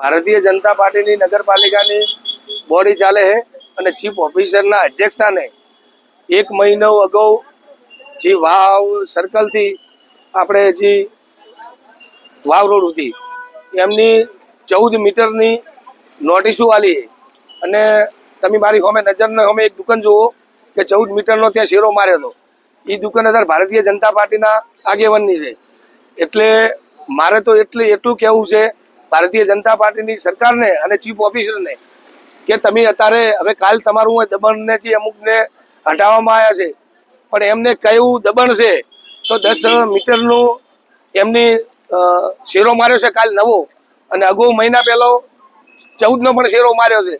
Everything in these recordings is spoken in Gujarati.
ભારતીય જનતા પાર્ટીની નગરપાલિકાની બોડી ચાલે છે અને ચીફ ઓફિસરના અધ્યક્ષસ્થાને એક મહિનો અગાઉ જે વાવ સર્કલથી આપણે જે વાવ રોડ હતી એમની ચૌદ મીટરની નોટિસો વાલી અને તમે મારી સામે નજરને સામે એક દુકાન જુઓ કે ચૌદ મીટરનો ત્યાં શેરો માર્યો હતો. એ દુકાન અત્યારે ભારતીય જનતા પાર્ટીના આગેવાનની છે. એટલે મારે તો એટલે એટલું કહેવું છે ભારતીય જનતા પાર્ટીની સરકારને અને ચીફ ઓફિસરને કે તમે અત્યારે હવે કાલ તમારું દબણને જે અમુકને હટાવવામાં આવ્યા છે, પણ એમને કયું દબણ છે, તો દસ મીટરનું એમની શેરો માર્યો છે કાલ નવો, અને અગાઉ મહિના પહેલો ચૌદનો પણ શેરો માર્યો છે.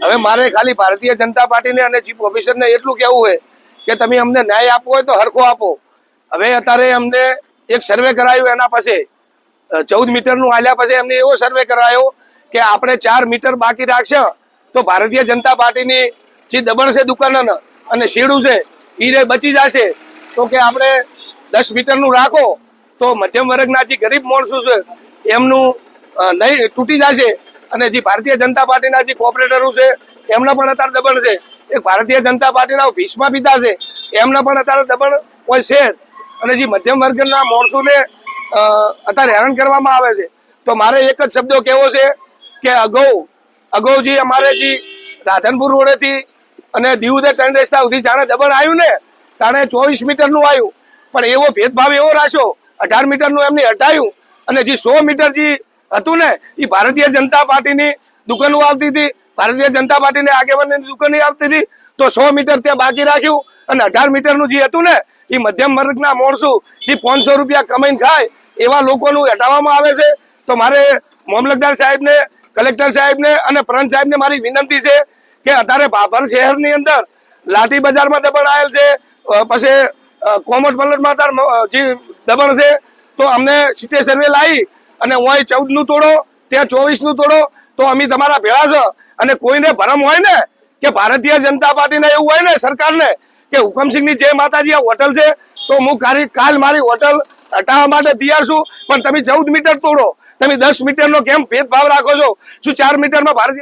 હવે મારે ખાલી ભારતીય જનતા પાર્ટીને અને ચીફ ઓફિસરને એટલું કહેવું છે કે તમે અમને ન્યાય આપવો હોય તો હરખો આપો. હવે અત્યારે અમને એક સર્વે કરાયું એના પાસે ચૌદ મીટરનું આલ્યા પછી એમને એવો સર્વે કરાયો કે આપણે ચાર મીટર બાકી રાખશે, તો ભારતીય જનતા પાર્ટીની જે દબણ છે દુકાનના અને શેડું છે એ બચી જશે. તો કે આપણે દસ મીટરનું રાખો, તો મધ્યમ વર્ગના જે ગરીબ માણસો છે, એમનું નહીં તૂટી જશે. અને જે ભારતીય જનતા પાર્ટીના જે કોઓપરેટરો છે, એમના પણ અત્યારે દબણ છે. એક ભારતીય જનતા પાર્ટીના ભીષ્મા પિતા છે, એમના પણ અત્યારે દબણ કોઈ છે. અને જે મધ્યમ વર્ગના માણસોને અત્યારે હેરાન કરવામાં આવે છે. તો મારે એક જ શબ્દો કેવો છે કે અગાઉ અગાઉ જે અમારે જે રાધનપુર રોડેથી અને દીવુદર ત્રણ રસ્તા સુધી જાણે દબણ આવ્યું ને, તાણે ચોવીસ મીટરનું આવ્યું. પણ એવો ભેદભાવ એવો રાખ્યો, અઢાર મીટરનું એમને હટાયું. અને જે સો મીટર જે હતું ને એ ભારતીય જનતા પાર્ટીની દુકાનો આવતી હતી. ભારતીય જનતા પાર્ટીની આગેવાનની દુકાનો આવતી હતી. તો સો મીટર ત્યાં બાકી રાખ્યું. અને અઢાર મીટરનું જે હતું ને એ મધ્યમ વર્ગના માણસો જે પાંચસો રૂપિયા કમાઈને ખાય એવા લોકોનું હટાવવામાં આવે છે, તો મારે મામલતદાર સાહેબને, કલેક્ટર સાહેબને અને પ્રંત સાહેબને મારી વિનંતી છે કે અત્યારે ભાભર શહેરની અંદર લાઠી બજારમાં દબણ આવેલ છે પછી કોમટ કોમર્સ પલટમાં અત્યારે જે દબણ છે, તો અમને સિટી સર્વે લાવી અને હું ચૌદનું તોડો, ત્યાં ચોવીસનું તોડો, તો અમે તમારા ભેળા છો. અને કોઈને ભરમ હોય ને કે ભારતીય જનતા પાર્ટીને એવું હોય ને સરકારને કે હુકમસિંહની જે માતાજી આ હોટલ છે, તો હું કાલ મારી હોટલ હટાવવા માટે તૈયાર છું. પણ તમે ચૌદ મીટર તોડો. તમે દસ મીટરનો કેમ ભેદભાવ રાખો છો? શું ચાર મીટરમાં ભારતીય